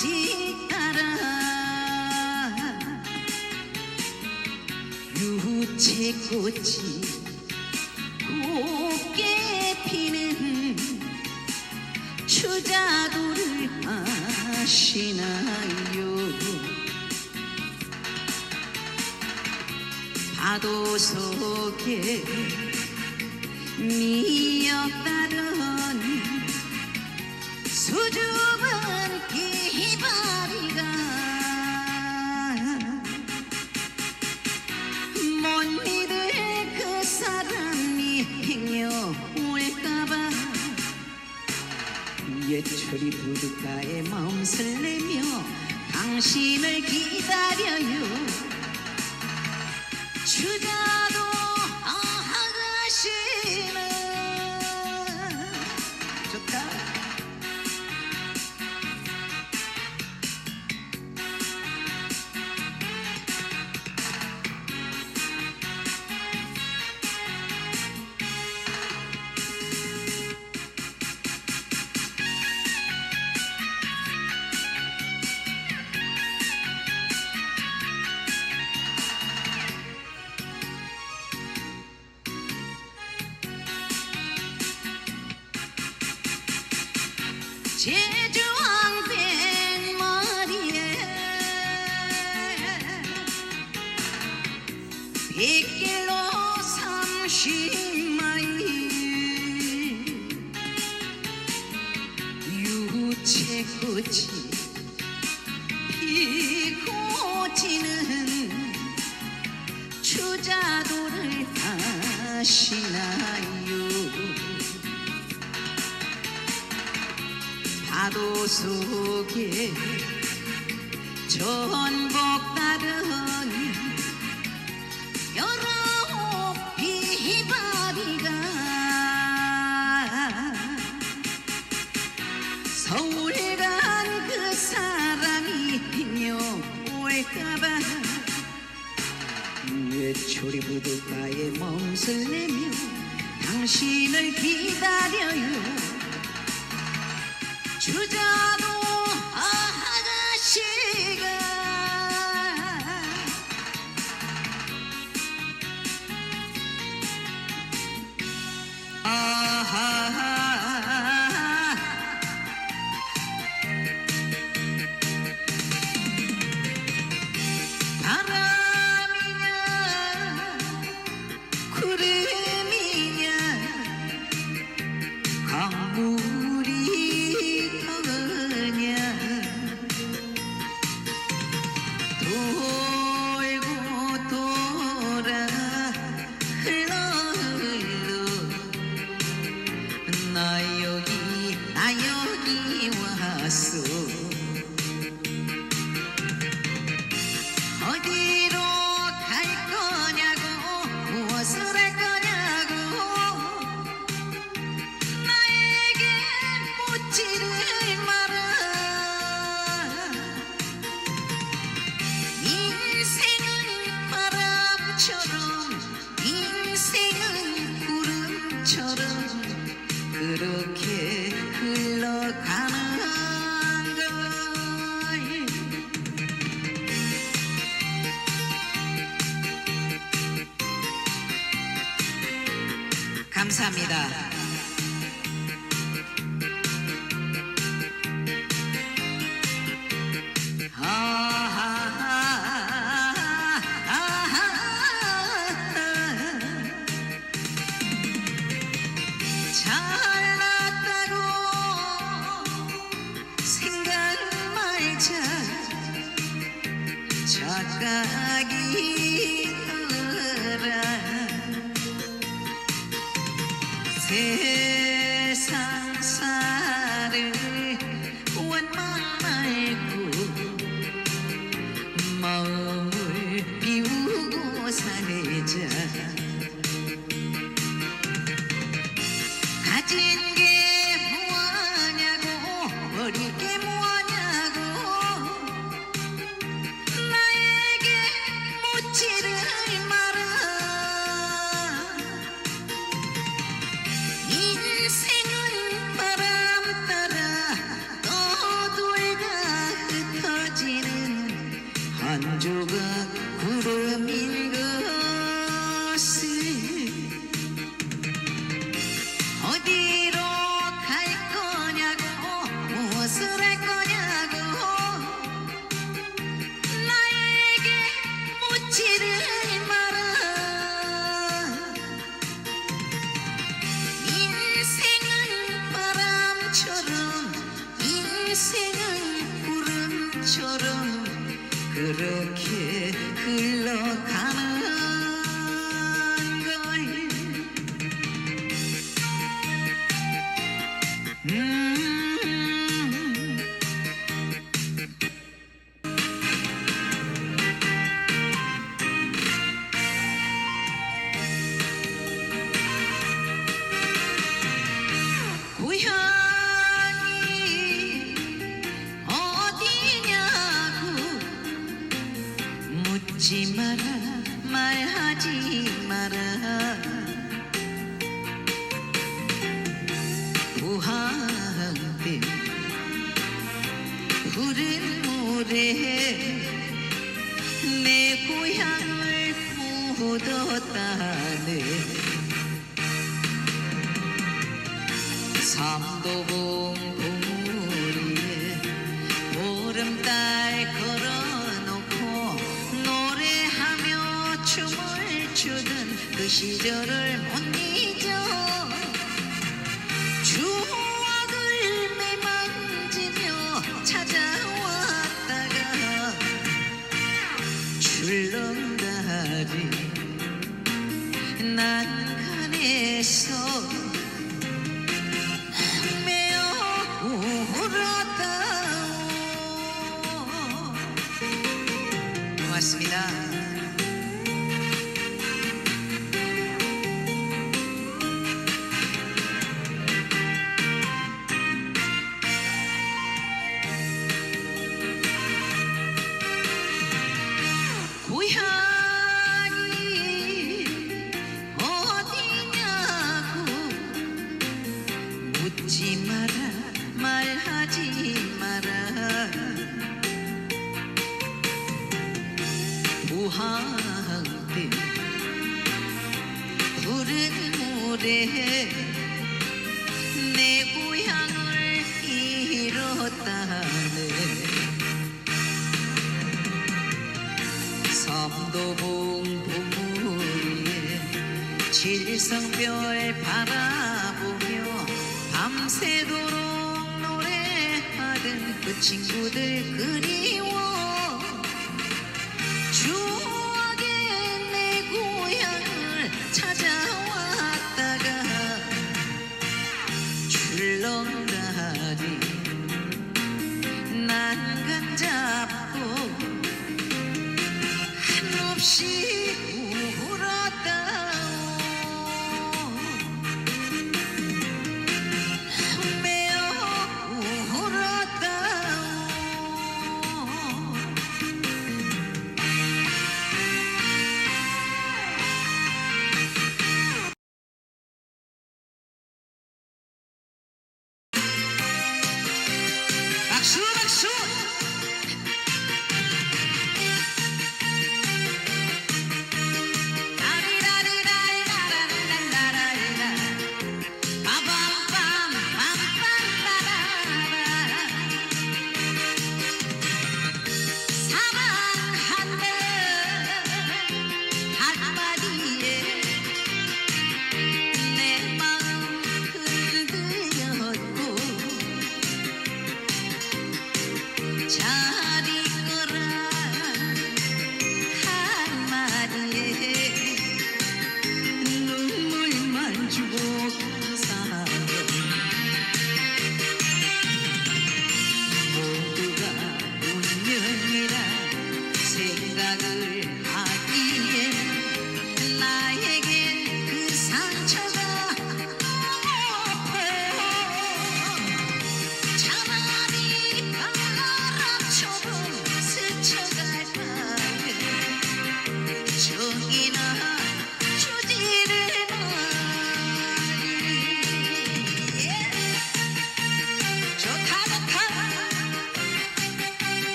지따라. 유채꽃이 곱게 피는 추자도를 마시나요? 파도 속에 미역다 소리 부르가에 마음 설레며 당신을 기다려요. 주자도 빗길로 삼십마일. 유채꽃이 웃을 내며 당신을 기다려요. 주저 Ooh. 감사합니다. Bye. Sam do bom, bom, bom, bom, bom, bom, bom, bom, bom, bom, bom, bom, bom, bom, bom, bom, bom, bom, bom, 그 시절을 못 잊어 추억을 매만지며 찾아왔다가 출렁다리 난간에서 매어 울었다 고맙습니다. 무대 내 고향을 잃었다네. 삼도봉 부무리에 칠성별 바라보며 밤새도록 노래하던 그 친구들 그리워.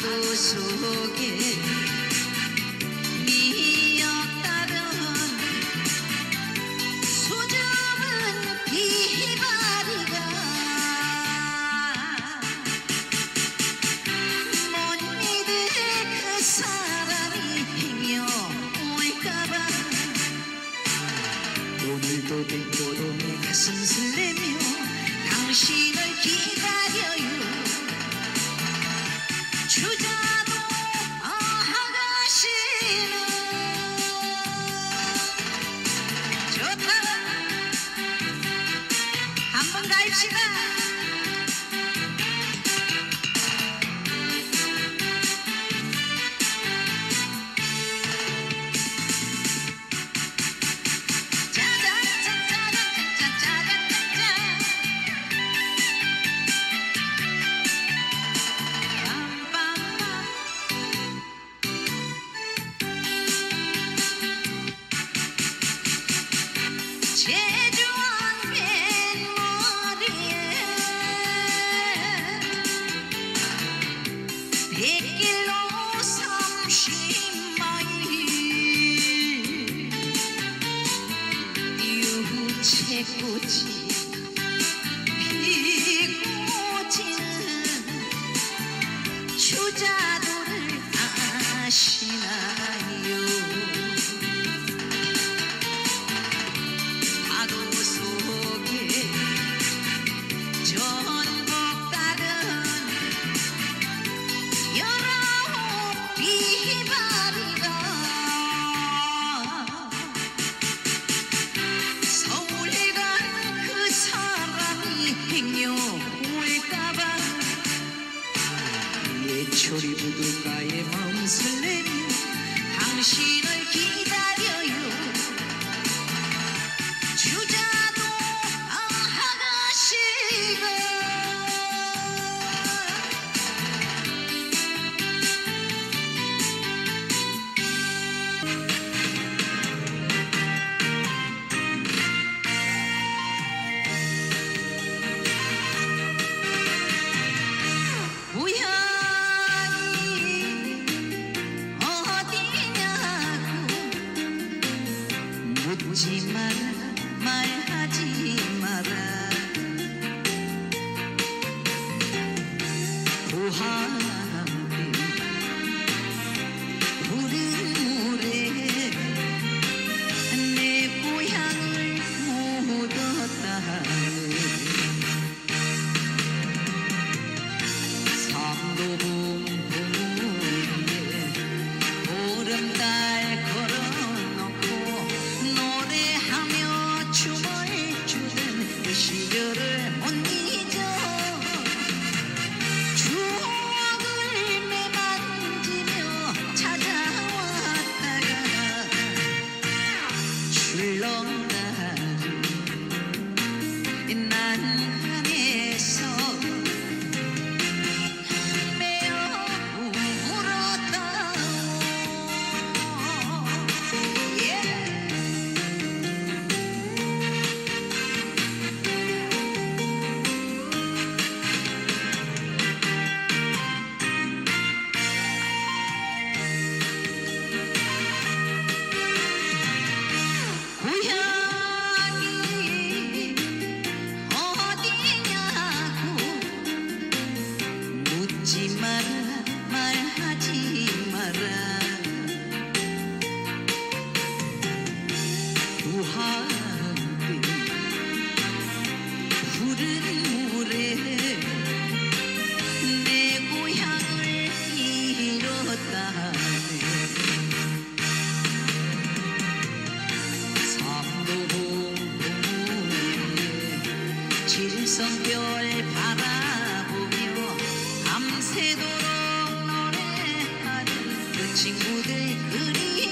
どしょ Yeah. 노래하는 그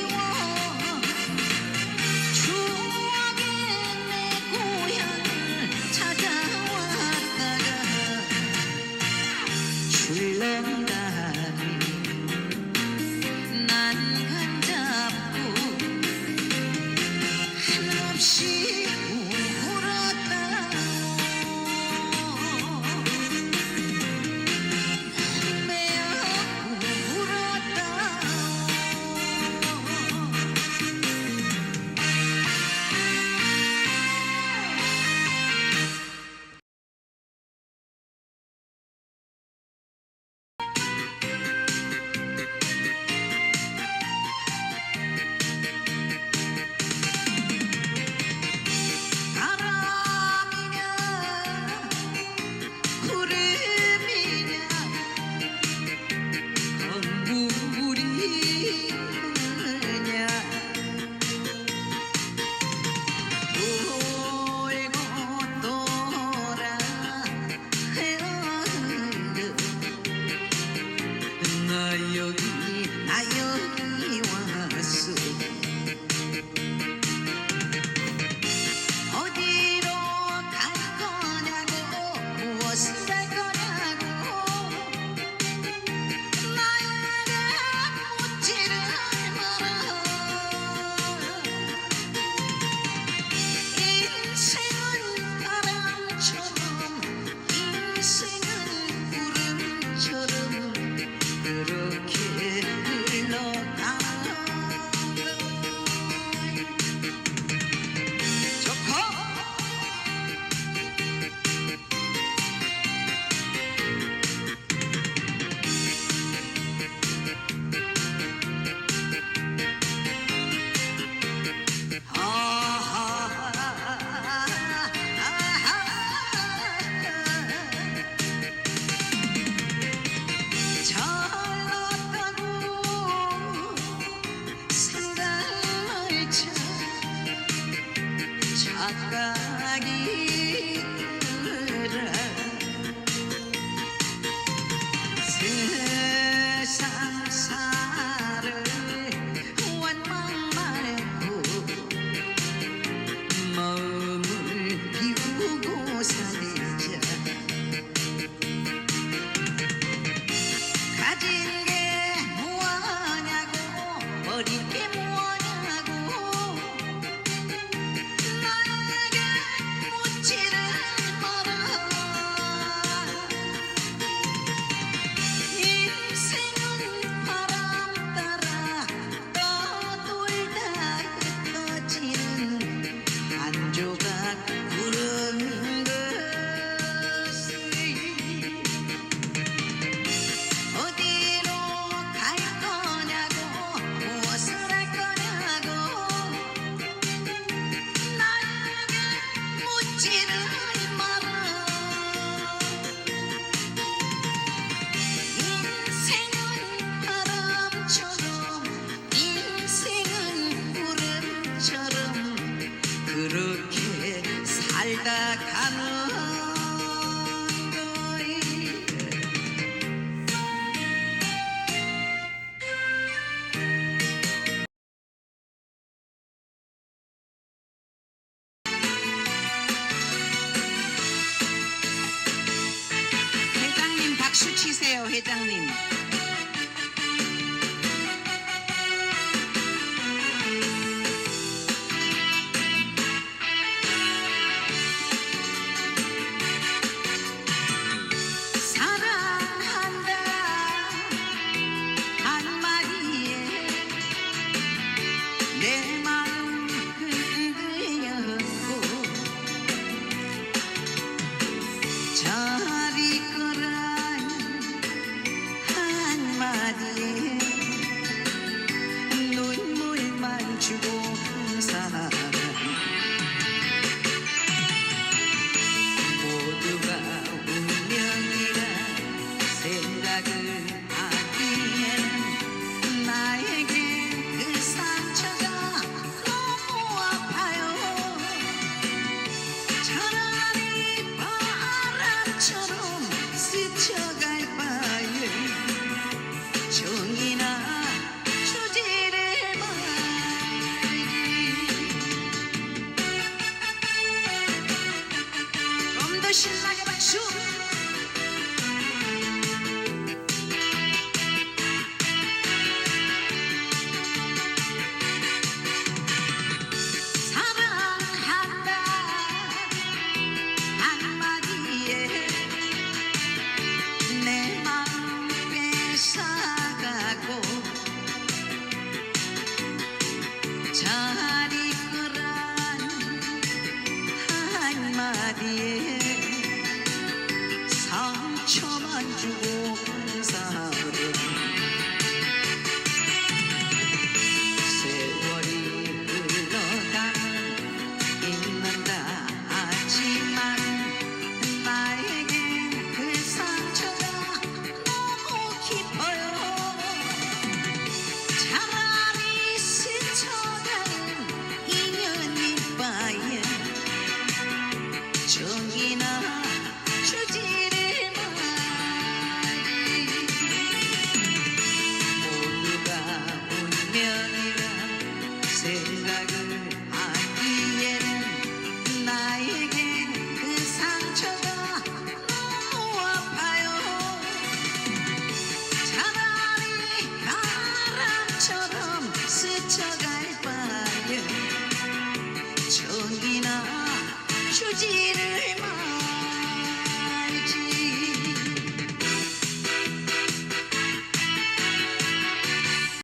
세요 회장님